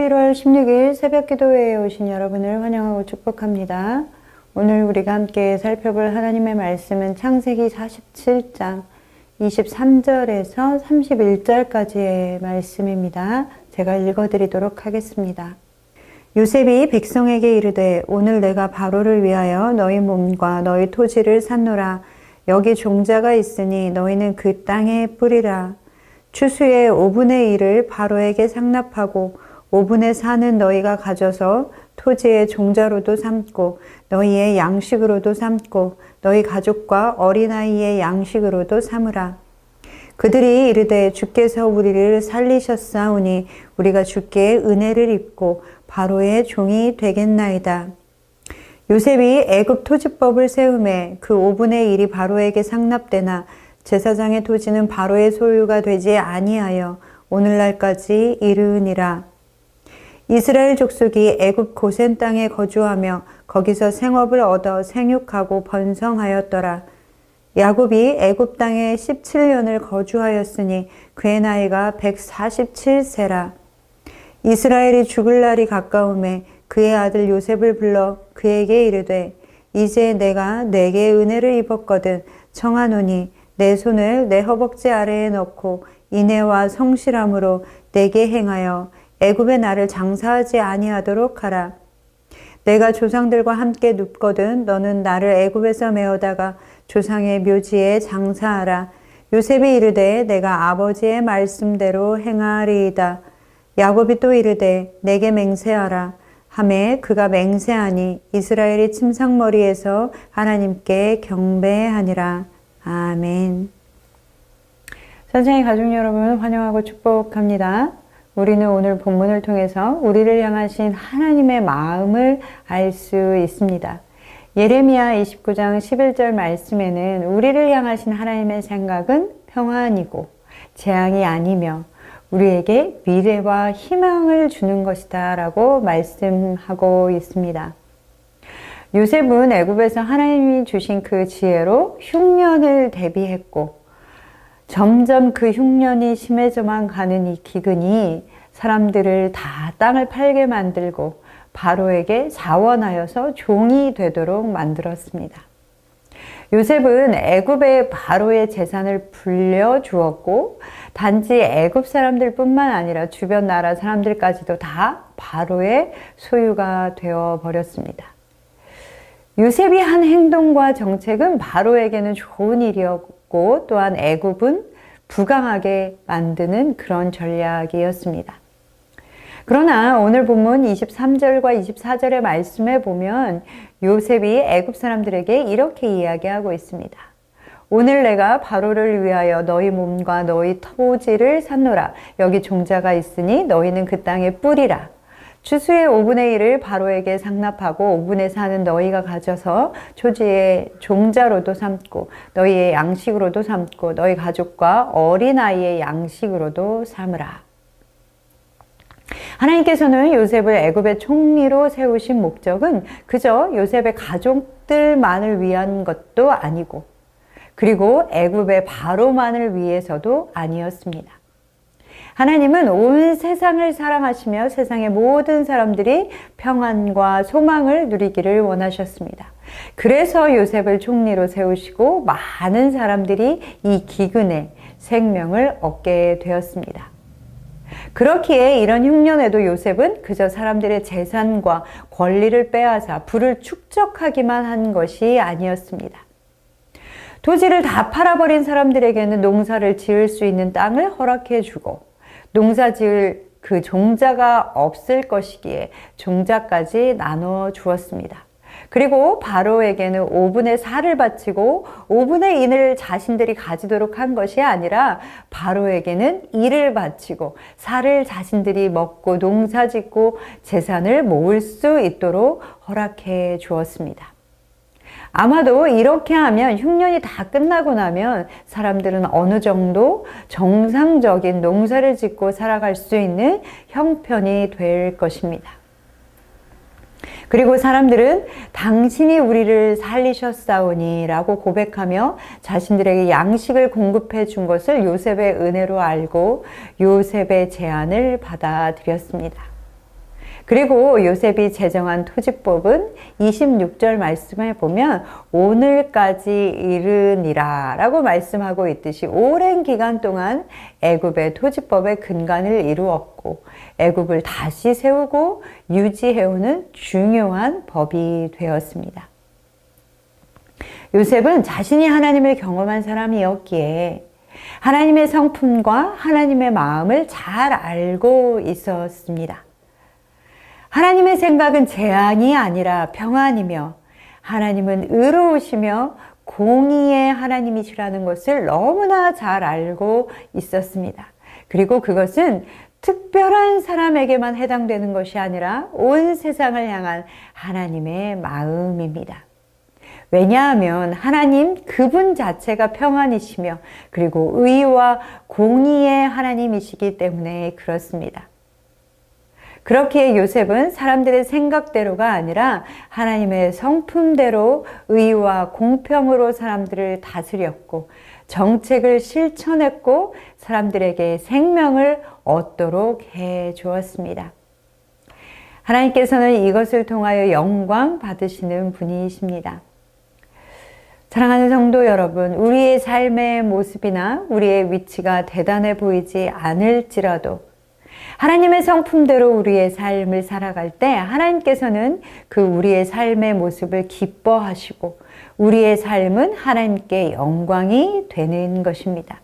11월 16일 새벽 기도회에 오신 여러분을 환영하고 축복합니다. 오늘 우리가 함께 살펴볼 하나님의 말씀은 창세기 47장 23절에서 31절까지의 말씀입니다. 제가 읽어드리도록 하겠습니다. 요셉이 백성에게 이르되 오늘 내가 바로를 위하여 너희 몸과 너희 토지를 샀노라 여기 종자가 있으니 너희는 그 땅에 뿌리라 추수의 5분의 1을 바로에게 상납하고 5분의 4는 너희가 가져서 토지의 종자로도 삼고 너희의 양식으로도 삼고 너희 가족과 어린아이의 양식으로도 삼으라. 그들이 이르되 주께서 우리를 살리셨사오니 우리가 주께 은혜를 입고 바로의 종이 되겠나이다. 요셉이 애굽 토지법을 세움에 그 5분의 1이 바로에게 상납되나 제사장의 토지는 바로의 소유가 되지 아니하여 오늘날까지 이르으니라. 이스라엘 족속이 애굽 고센 땅에 거주하며 거기서 생업을 얻어 생육하고 번성하였더라. 야곱이 애굽 땅에 17년을 거주하였으니 그의 나이가 147세라. 이스라엘이 죽을 날이 가까움에 그의 아들 요셉을 불러 그에게 이르되 이제 내가 내게 은혜를 입었거든 청하노니 내 손을 내 허벅지 아래에 넣고 인애와 성실함으로 내게 행하여 애굽의 나를 장사하지 아니하도록 하라. 내가 조상들과 함께 눕거든 너는 나를 애굽에서 메어다가 조상의 묘지에 장사하라. 요셉이 이르되 내가 아버지의 말씀대로 행하리이다. 야곱이 또 이르되 내게 맹세하라. 함에 그가 맹세하니 이스라엘이 침상머리에서 하나님께 경배하니라. 아멘. 선생님 가족 여러분 환영하고 축복합니다. 우리는 오늘 본문을 통해서 우리를 향하신 하나님의 마음을 알 수 있습니다. 예레미야 29장 11절 말씀에는 우리를 향하신 하나님의 생각은 평안이고 재앙이 아니며 우리에게 미래와 희망을 주는 것이다 라고 말씀하고 있습니다. 요셉은 애굽에서 하나님이 주신 그 지혜로 흉년을 대비했고 점점 그 흉년이 심해져만 가는 이 기근이 사람들을 다 땅을 팔게 만들고 바로에게 자원하여서 종이 되도록 만들었습니다. 요셉은 애굽의 바로의 재산을 불려 주었고 단지 애굽 사람들뿐만 아니라 주변 나라 사람들까지도 다 바로의 소유가 되어 버렸습니다. 요셉이 한 행동과 정책은 바로에게는 좋은 일이었고 또한 애굽은 부강하게 만드는 그런 전략이었습니다. 그러나 오늘 본문 23절과 24절의 말씀에 보면 요셉이 애굽 사람들에게 이렇게 이야기하고 있습니다. 오늘 내가 바로를 위하여 너희 몸과 너희 토지를 샀노라. 여기 종자가 있으니 너희는 그 땅에 뿌리라. 추수의 5분의 1을 바로에게 상납하고 5분의 4는 너희가 가져서 초지의 종자로도 삼고 너희의 양식으로도 삼고 너희 가족과 어린아이의 양식으로도 삼으라. 하나님께서는 요셉을 애굽의 총리로 세우신 목적은 그저 요셉의 가족들만을 위한 것도 아니고 그리고 애굽의 바로만을 위해서도 아니었습니다. 하나님은 온 세상을 사랑하시며 세상의 모든 사람들이 평안과 소망을 누리기를 원하셨습니다. 그래서 요셉을 총리로 세우시고 많은 사람들이 이 기근에 생명을 얻게 되었습니다. 그렇기에 이런 흉년에도 요셉은 그저 사람들의 재산과 권리를 빼앗아 부를 축적하기만 한 것이 아니었습니다. 토지를 다 팔아버린 사람들에게는 농사를 지을 수 있는 땅을 허락해 주고 농사 지을 그 종자가 없을 것이기에 종자까지 나눠 주었습니다. 그리고 바로에게는 5분의 4를 바치고 5분의 1을 자신들이 가지도록 한 것이 아니라 바로에게는 1을 바치고 4를 자신들이 먹고 농사 짓고 재산을 모을 수 있도록 허락해 주었습니다. 아마도 이렇게 하면 흉년이 다 끝나고 나면 사람들은 어느 정도 정상적인 농사를 짓고 살아갈 수 있는 형편이 될 것입니다. 그리고 사람들은 당신이 우리를 살리셨사오니 라고 고백하며 자신들에게 양식을 공급해 준 것을 요셉의 은혜로 알고 요셉의 제안을 받아들였습니다. 그리고 요셉이 제정한 토지법은 26절 말씀에 보면 오늘까지 이르니라 라고 말씀하고 있듯이 오랜 기간 동안 애굽의 토지법의 근간을 이루었고 애굽을 다시 세우고 유지해오는 중요한 법이 되었습니다. 요셉은 자신이 하나님을 경험한 사람이었기에 하나님의 성품과 하나님의 마음을 잘 알고 있었습니다. 하나님의 생각은 재앙이 아니라 평안이며 하나님은 의로우시며 공의의 하나님이시라는 것을 너무나 잘 알고 있었습니다. 그리고 그것은 특별한 사람에게만 해당되는 것이 아니라 온 세상을 향한 하나님의 마음입니다. 왜냐하면 하나님 그분 자체가 평안이시며 그리고 의와 공의의 하나님이시기 때문에 그렇습니다. 그렇기에 요셉은 사람들의 생각대로가 아니라 하나님의 성품대로 의와 공평으로 사람들을 다스렸고 정책을 실천했고 사람들에게 생명을 얻도록 해 주었습니다. 하나님께서는 이것을 통하여 영광 받으시는 분이십니다. 사랑하는 성도 여러분, 우리의 삶의 모습이나 우리의 위치가 대단해 보이지 않을지라도 하나님의 성품대로 우리의 삶을 살아갈 때 하나님께서는 그 우리의 삶의 모습을 기뻐하시고 우리의 삶은 하나님께 영광이 되는 것입니다.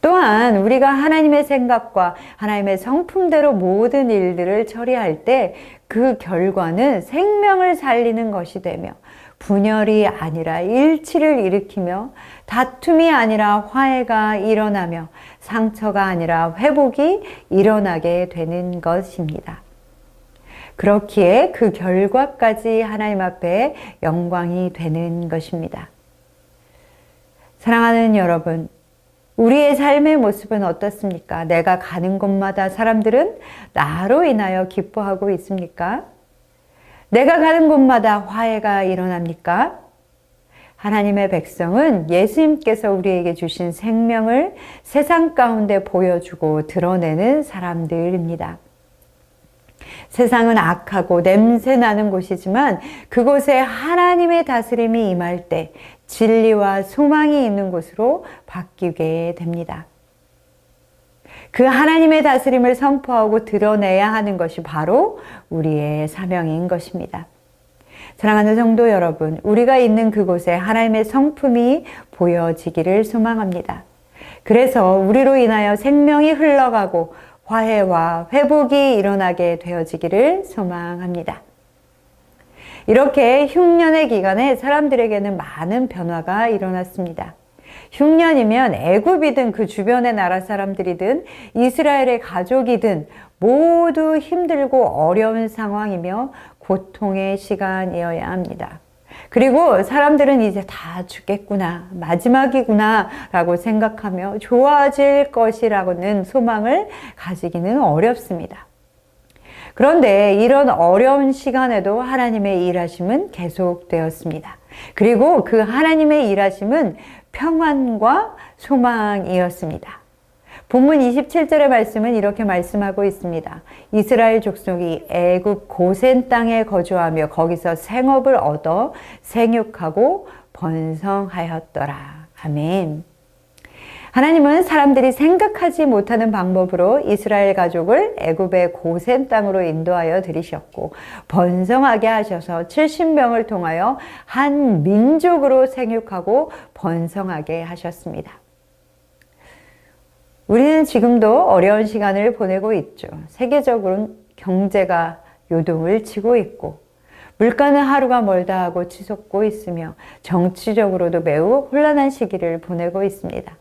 또한 우리가 하나님의 생각과 하나님의 성품대로 모든 일들을 처리할 때 그 결과는 생명을 살리는 것이 되며 분열이 아니라 일치를 일으키며 다툼이 아니라 화해가 일어나며 상처가 아니라 회복이 일어나게 되는 것입니다. 그렇기에 그 결과까지 하나님 앞에 영광이 되는 것입니다. 사랑하는 여러분, 우리의 삶의 모습은 어떻습니까? 내가 가는 곳마다 사람들은 나로 인하여 기뻐하고 있습니까? 내가 가는 곳마다 화해가 일어납니까? 하나님의 백성은 예수님께서 우리에게 주신 생명을 세상 가운데 보여주고 드러내는 사람들입니다. 세상은 악하고 냄새 나는 곳이지만 그곳에 하나님의 다스림이 임할 때 진리와 소망이 있는 곳으로 바뀌게 됩니다. 그 하나님의 다스림을 선포하고 드러내야 하는 것이 바로 우리의 사명인 것입니다. 사랑하는 성도 여러분, 우리가 있는 그곳에 하나님의 성품이 보여지기를 소망합니다. 그래서 우리로 인하여 생명이 흘러가고 화해와 회복이 일어나게 되어지기를 소망합니다. 이렇게 흉년의 기간에 사람들에게는 많은 변화가 일어났습니다. 흉년이면 애굽이든 그 주변의 나라 사람들이든 이스라엘의 가족이든 모두 힘들고 어려운 상황이며 고통의 시간이어야 합니다. 그리고 사람들은 이제 다 죽겠구나, 마지막이구나 라고 생각하며 좋아질 것이라고는 소망을 가지기는 어렵습니다. 그런데 이런 어려운 시간에도 하나님의 일하심은 계속되었습니다. 그리고 그 하나님의 일하심은 평안과 소망이었습니다. 본문 27절의 말씀은 이렇게 말씀하고 있습니다. 이스라엘 족속이 애굽 고센 땅에 거주하며 거기서 생업을 얻어 생육하고 번성하였더라. 아멘. 하나님은 사람들이 생각하지 못하는 방법으로 이스라엘 가족을 애굽의 고센 땅으로 인도하여 들이셨고 번성하게 하셔서 70명을 통하여 한 민족으로 생육하고 번성하게 하셨습니다. 우리는 지금도 어려운 시간을 보내고 있죠. 세계적으로는 경제가 요동을 치고 있고 물가는 하루가 멀다 하고 치솟고 있으며 정치적으로도 매우 혼란한 시기를 보내고 있습니다.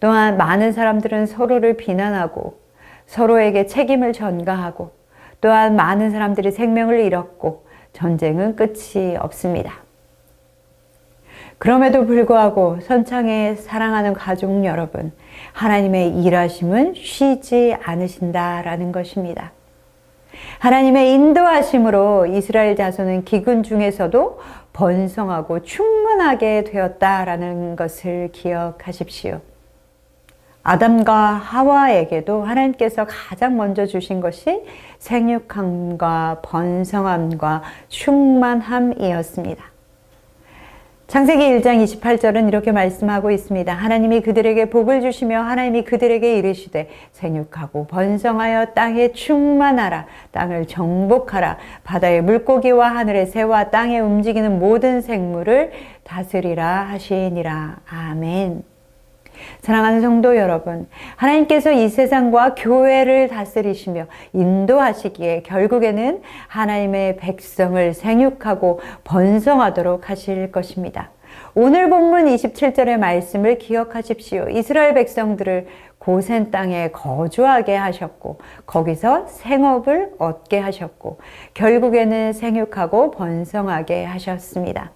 또한 많은 사람들은 서로를 비난하고 서로에게 책임을 전가하고 또한 많은 사람들이 생명을 잃었고 전쟁은 끝이 없습니다. 그럼에도 불구하고 선창에 사랑하는 가족 여러분, 하나님의 일하심은 쉬지 않으신다라는 것입니다. 하나님의 인도하심으로 이스라엘 자손은 기근 중에서도 번성하고 충만하게 되었다라는 것을 기억하십시오. 아담과 하와에게도 하나님께서 가장 먼저 주신 것이 생육함과 번성함과 충만함이었습니다. 창세기 1장 28절은 이렇게 말씀하고 있습니다. 하나님이 그들에게 복을 주시며 하나님이 그들에게 이르시되 생육하고 번성하여 땅에 충만하라 땅을 정복하라 바다의 물고기와 하늘의 새와 땅에 움직이는 모든 생물을 다스리라 하시니라. 아멘. 사랑하는 성도 여러분, 하나님께서 이 세상과 교회를 다스리시며 인도하시기에 결국에는 하나님의 백성을 생육하고 번성하도록 하실 것입니다. 오늘 본문 27절의 말씀을 기억하십시오. 이스라엘 백성들을 고센 땅에 거주하게 하셨고, 거기서 생업을 얻게 하셨고, 결국에는 생육하고 번성하게 하셨습니다.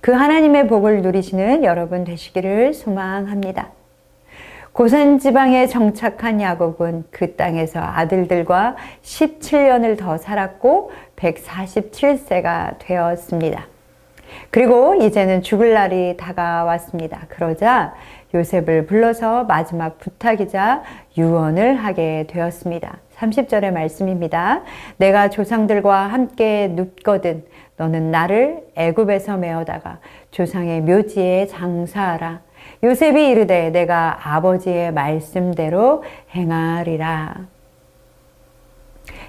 그 하나님의 복을 누리시는 여러분 되시기를 소망합니다. 고산 지방에 정착한 야곱은 그 땅에서 아들들과 17년을 더 살았고 147세가 되었습니다. 그리고 이제는 죽을 날이 다가왔습니다. 그러자 요셉을 불러서 마지막 부탁이자 유언을 하게 되었습니다. 30절의 말씀입니다. 내가 조상들과 함께 눕거든 너는 나를 애굽에서 메어다가 조상의 묘지에 장사하라. 요셉이 이르되 내가 아버지의 말씀대로 행하리라.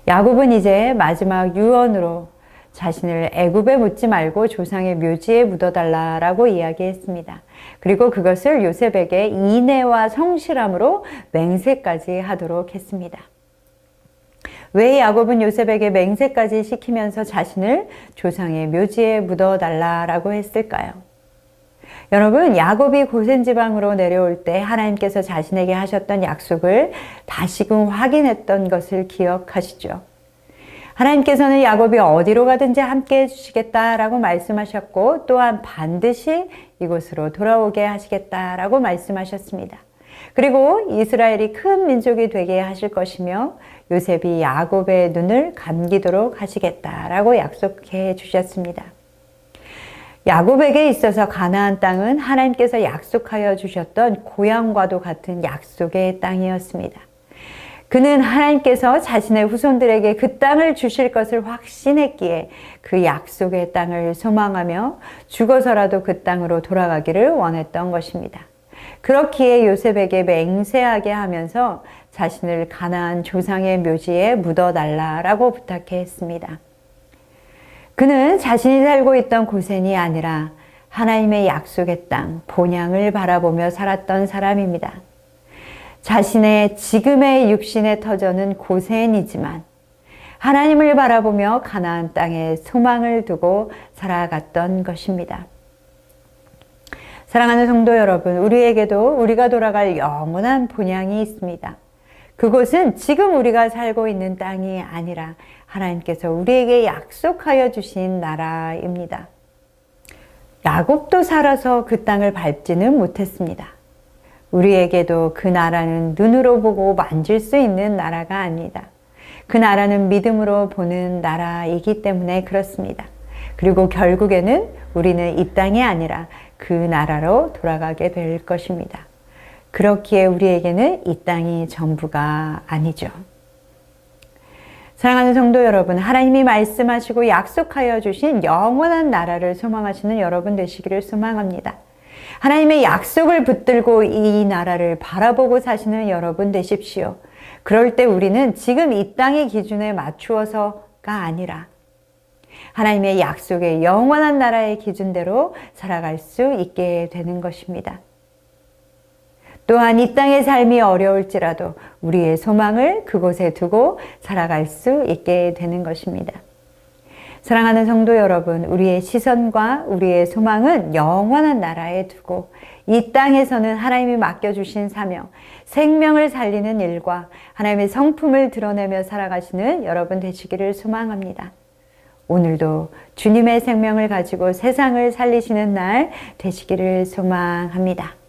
야곱은 이제 마지막 유언으로 자신을 애굽에 묻지 말고 조상의 묘지에 묻어달라라고 이야기했습니다. 그리고 그것을 요셉에게 인애와 성실함으로 맹세까지 하도록 했습니다. 왜 야곱은 요셉에게 맹세까지 시키면서 자신을 조상의 묘지에 묻어달라라고 했을까요? 여러분, 야곱이 고센 지방으로 내려올 때 하나님께서 자신에게 하셨던 약속을 다시금 확인했던 것을 기억하시죠. 하나님께서는 야곱이 어디로 가든지 함께 해주시겠다라고 말씀하셨고 또한 반드시 이곳으로 돌아오게 하시겠다라고 말씀하셨습니다. 그리고 이스라엘이 큰 민족이 되게 하실 것이며 요셉이 야곱의 눈을 감기도록 하시겠다라고 약속해 주셨습니다. 야곱에게 있어서 가나안 땅은 하나님께서 약속하여 주셨던 고향과도 같은 약속의 땅이었습니다. 그는 하나님께서 자신의 후손들에게 그 땅을 주실 것을 확신했기에 그 약속의 땅을 소망하며 죽어서라도 그 땅으로 돌아가기를 원했던 것입니다. 그렇기에 요셉에게 맹세하게 하면서 자신을 가나안 조상의 묘지에 묻어달라라고 부탁했습니다. 그는 자신이 살고 있던 고센이 아니라 하나님의 약속의 땅, 본향을 바라보며 살았던 사람입니다. 자신의 지금의 육신의 터전은 고센이지만 하나님을 바라보며 가나안 땅에 소망을 두고 살아갔던 것입니다. 사랑하는 성도 여러분, 우리에게도 우리가 돌아갈 영원한 본향이 있습니다. 그곳은 지금 우리가 살고 있는 땅이 아니라 하나님께서 우리에게 약속하여 주신 나라입니다. 야곱도 살아서 그 땅을 밟지는 못했습니다. 우리에게도 그 나라는 눈으로 보고 만질 수 있는 나라가 아니다. 그 나라는 믿음으로 보는 나라이기 때문에 그렇습니다. 그리고 결국에는 우리는 이 땅이 아니라 그 나라로 돌아가게 될 것입니다. 그렇기에 우리에게는 이 땅이 전부가 아니죠. 사랑하는 성도 여러분, 하나님이 말씀하시고 약속하여 주신 영원한 나라를 소망하시는 여러분 되시기를 소망합니다. 하나님의 약속을 붙들고 이 나라를 바라보고 사시는 여러분 되십시오. 그럴 때 우리는 지금 이 땅의 기준에 맞추어서가 아니라 하나님의 약속의 영원한 나라의 기준대로 살아갈 수 있게 되는 것입니다. 또한 이 땅의 삶이 어려울지라도 우리의 소망을 그곳에 두고 살아갈 수 있게 되는 것입니다. 사랑하는 성도 여러분, 우리의 시선과 우리의 소망은 영원한 나라에 두고 이 땅에서는 하나님이 맡겨주신 사명, 생명을 살리는 일과 하나님의 성품을 드러내며 살아가시는 여러분 되시기를 소망합니다. 오늘도 주님의 생명을 가지고 세상을 살리시는 날 되시기를 소망합니다.